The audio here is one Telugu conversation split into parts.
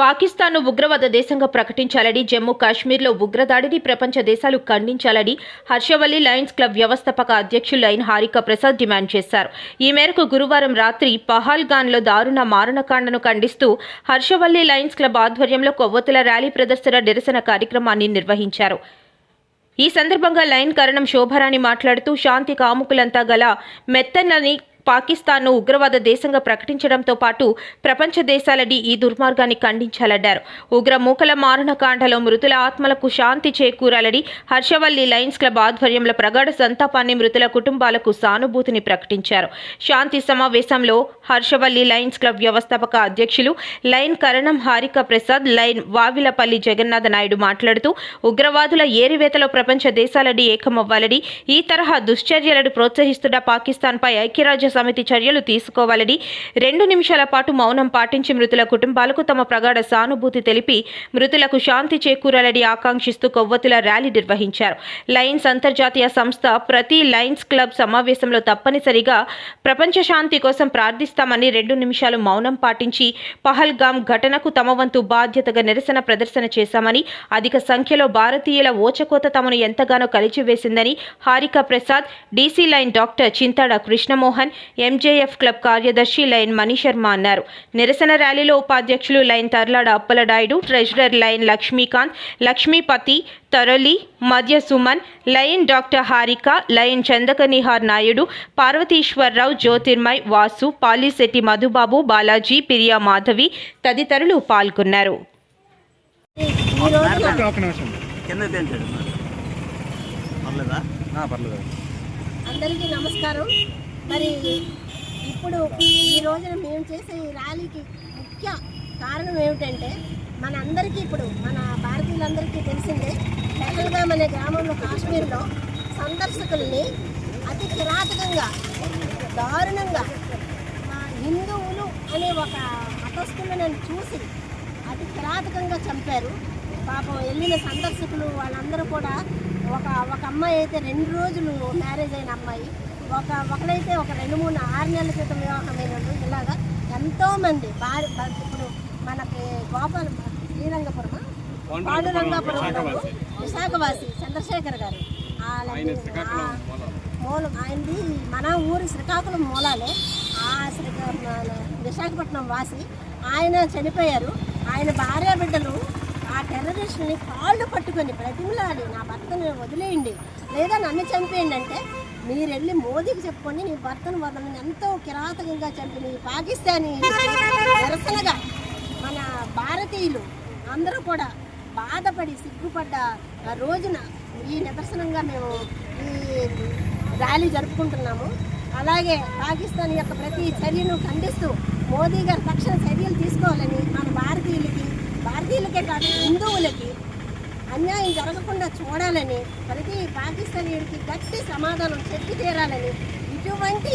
పాకిస్తాన్ను ఉగ్రవాద దేశంగా ప్రకటించాలని జమ్మూ కాశ్మీర్లో ఉగ్రదాడిని ప్రపంచ దేశాలు ఖండించాలని హర్షవల్లి లయన్స్ క్లబ్ వ్యవస్థాపక అధ్యక్షులు లైన్ హారిక ప్రసాద్ డిమాండ్ చేశారు. ఈ మేరకు గురువారం రాత్రి పహాల్గాన్లో దారుణ మారణకాండను ఖండిస్తూ హర్షవల్లి లయన్స్ క్లబ్ ఆధ్వర్యంలో కొవ్వొత్తుల ర్యాలీ ప్రదర్శన నిరసన కార్యక్రమాన్ని నిర్వహించారు. ఈ సందర్భంగా లైన్ కరణం శోభరాణి మాట్లాడుతూ శాంతి కాముకులంతా గల మెత్తనని పాకిస్తాన్ను ఉగ్రవాద దేశంగా ప్రకటించడంతో పాటు ప్రపంచ దేశాలని ఈ దుర్మార్గాన్ని ఖండించాలన్నారు. ఉగ్ర మూకల మారణకాండలో మృతుల ఆత్మలకు శాంతి చేకూరాలని హర్షవల్లి లయన్స్ క్లబ్ ఆధ్వర్యంలో ప్రగాఢ సంతాపాన్ని మృతుల కుటుంబాలకు సానుభూతిని ప్రకటించారు. శాంతి సమావేశంలో హర్షవల్లి లయన్స్ క్లబ్ వ్యవస్థాపక అధ్యక్షులు లైన్ కరణం హారిక ప్రసాద్ లైన్ వావిలపల్లి జగన్నాథ నాయుడు మాట్లాడుతూ ఉగ్రవాదుల ఏరివేతలో ప్రపంచ దేశాలని ఏకమవ్వాలని ఈ తరహా దుశ్చర్యలను ప్రోత్సహిస్తున్న పాకిస్తాన్పై ఐక్యరాజ్య సమితి చర్యలు తీసుకోవాలని రెండు నిమిషాల పాటు మౌనం పాటించి మృతుల కుటుంబాలకు తమ ప్రగాఢ సానుభూతి తెలిపి మృతులకు శాంతి చేకూరాలని ఆకాంక్షిస్తూ కొవ్వొత్తుల ర్యాలీ నిర్వహించారు. లయన్స్ అంతర్జాతీయ సంస్థ ప్రతి లయన్స్ క్లబ్ సమావేశంలో తప్పనిసరిగా ప్రపంచ శాంతి కోసం ప్రార్థిస్తామని రెండు నిమిషాలు మౌనం పాటించి పహల్గామ్ ఘటనకు తమ వంతు బాధ్యతగా నిరసన ప్రదర్శన చేశామని అధిక సంఖ్యలో భారతీయుల ఓచకోత తమను ఎంతగానో కలిచివేసిందని Harika Prasad DC Lion doctor Chintada Krishnamohan MJF club కార్యదర్శి లైన్ మనీశర్మ అన్నారు. నిరసన ర్యాలీలో ఉపాధ్యక్షులు Lion Tarlada Appaladayudu treasurer Lion Lakshmikanth Lakshmipathi తరలి మధ్య Suman Lion doctor Harika Lion Chandakanihar Naidu Parvatheeswararao Jyotirmay Vasu Palisetti Madhubabu Balaji Piriya Madhavi తదితరులు పాల్గొన్నారు. అందరికీ నమస్కారం. మరి ఇప్పుడు ఈ రోజున మేము చేసే ఈ ర్యాలీకి ముఖ్య కారణం ఏమిటంటే మన అందరికీ ఇప్పుడు మన భారతీయులందరికీ తెలిసిందే పెహల్గామ్ అనే గ్రామంలో కాశ్మీర్లో సందర్శకుల్ని అతి కిరాతకంగా దారుణంగా హిందువులు అనే ఒక మతస్థులను చూసి అతి కిరాతకంగా చంపారు. పాపం వెళ్ళిన సందర్శకులు వాళ్ళందరూ కూడా ఒక ఒక అమ్మాయి అయితే రెండు రోజులు మ్యారేజ్ అయిన అమ్మాయి. ఒక ఒకడైతే ఒక రెండు మూడు ఆరు నెలల క్రితం వివాహమైన ఇలాగా ఎంతోమంది భార్య ఇప్పుడు మనకి గోపాల శ్రీరంగపురం పాండురంగాపురం విశాఖవాసి చంద్రశేఖర్ గారు. మూలం ఆయనది మన ఊరి శ్రీకాకుళం మూలాలే. ఆ విశాఖపట్నం వాసి. ఆయన చనిపోయారు. ఆయన భార్య బిడ్డలు ఆ టెర్రరిస్ట్ని కాళ్ళు పట్టుకొని ప్రతిమలాడి నా భర్తను వదిలేయండి. లేదా నన్ను చంపేయండి అంటే మీరు వెళ్ళి మోదీకి చెప్పుకొని నీ భర్తను వదలని ఎంతో కిరాతకంగా చంపిన ఈ పాకిస్తానీ నిరసనగా మన భారతీయులు అందరూ కూడా బాధపడి సిగ్గుపడ్డ ఆ రోజున ఈ నిదర్శనంగా మేము ఈ ర్యాలీ జరుపుకుంటున్నాము. అలాగే పాకిస్తాన్ యొక్క ప్రతి చర్యను ఖండిస్తూ మోదీ గారు తక్షణ చర్యలు తీసుకోవాలని మన భారతీయులకి భారతీయులకే కాదు హిందువులకి అన్యాయం జరగకుండా చూడాలని ప్రతి పాకిస్తానీయుడికి గట్టి సమాధానం చెప్పి తీరాలని ఇటువంటి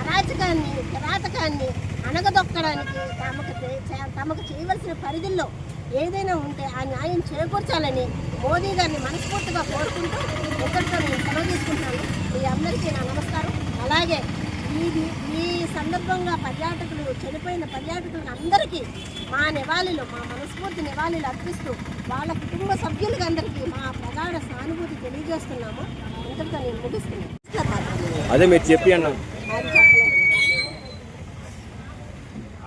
అరాచకాన్ని కిరాతకాన్ని అణగదొక్కడానికి తమకు చే- తమకు చేయవలసిన పరిధుల్లో ఏదైనా ఉంటే ఆ న్యాయం చేకూర్చాలని మోదీ గారిని మనస్ఫూర్తిగా కోరుకుంటూ ఇక్కడితో నేను సెలవు తీసుకుంటాను. మీ అందరికీ నా నమస్కారం. అలాగే ఇది ఈ సందర్భంగా పర్యాటకులు చనిపోయిన పర్యాటకులకు అందరికీ మా నివాళులు మా మనస్ఫూర్తి నివాళులు అర్పిస్తూ వాళ్ళ కుటుంబ సభ్యులకి అందరికీ మా ప్రగాఢ సానుభూతి తెలియజేస్తున్నాము. ఇంతటితో నేను ముగిస్తున్నాను. అదే మీరు చెప్పి అన్న.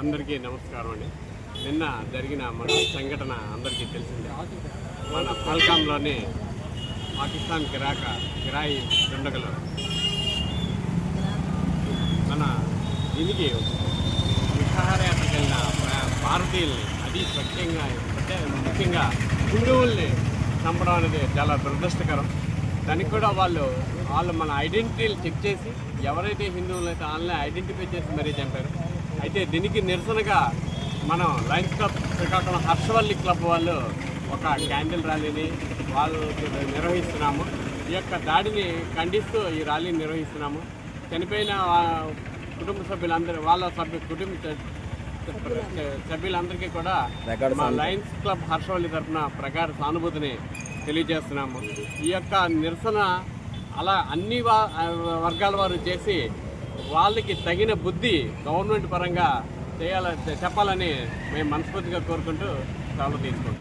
అందరికీ నమస్కారం అండి. నిన్న జరిగిన మన సంఘటన అందరికీ తెలిసిందే. మన పల్కాంలోని పాకిస్తాన్ కిరాక కిరాయి దుండగలు మన దీనికి విహారయాత్రకు వెళ్ళిన భారతీయుల్ని అది ప్రత్యేకంగా అంటే ముఖ్యంగా హిందువుల్ని చంపడం అనేది చాలా దురదృష్టకరం. దానికి కూడా వాళ్ళు వాళ్ళు మన ఐడెంటిటీలు చెక్ చేసి ఎవరైతే హిందువులు అయితే వాళ్ళని ఐడెంటిఫై చేసి మరీ చంపారు. అయితే దీనికి నిరసనగా మనం lions club Srikakulam Harshavalli club వాళ్ళు ఒక క్యాండిల్ ర్యాలీని వాళ్ళు నిర్వహిస్తున్నాము. ఈ యొక్క దాడిని ఖండిస్తూ ఈ ర్యాలీని నిర్వహిస్తున్నాము. చనిపోయిన కుటుంబ సభ్యులందరూ వాళ్ళ సభ్యు కుటుంబ సభ్యులందరికీ కూడా మా లయన్స్ క్లబ్ హర్షవల్లి తరఫున ప్రగాఢ సానుభూతిని తెలియజేస్తున్నాము. ఈ యొక్క నిరసన అలా అన్ని వర్గాల వారు చేసి వాళ్ళకి తగిన బుద్ధి గవర్నమెంట్ పరంగా చేయాలని చెప్పాలని మేము మనస్ఫూర్తిగా కోరుకుంటూ సెలవు తీసుకుంటాం